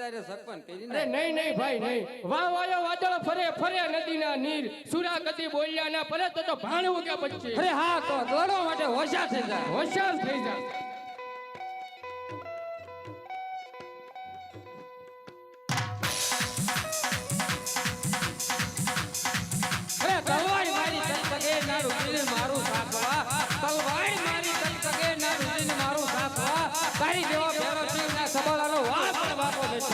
દારે સરપંચ કરી અરે નહીં નહીં ભાઈ નહીં. વાહ વાયો વાદળ ફરે ફરે નદીના નીર. સુરા ગતિ બોલ્યા ના ફરે તો તો ભાણવું કે પછી? અરે હા તો દોડવા માટે હોશિયાર થઈ જાય હોશિયાર થઈ જા. અરે મારી તલ ના રૂપીને મારું સાકવા તલવારી મારી તલ તકે ના રૂપીને મારું સાકવા તારી જેવા ભેરો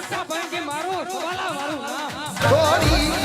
શિકાર ભાઈ મારું સવાલા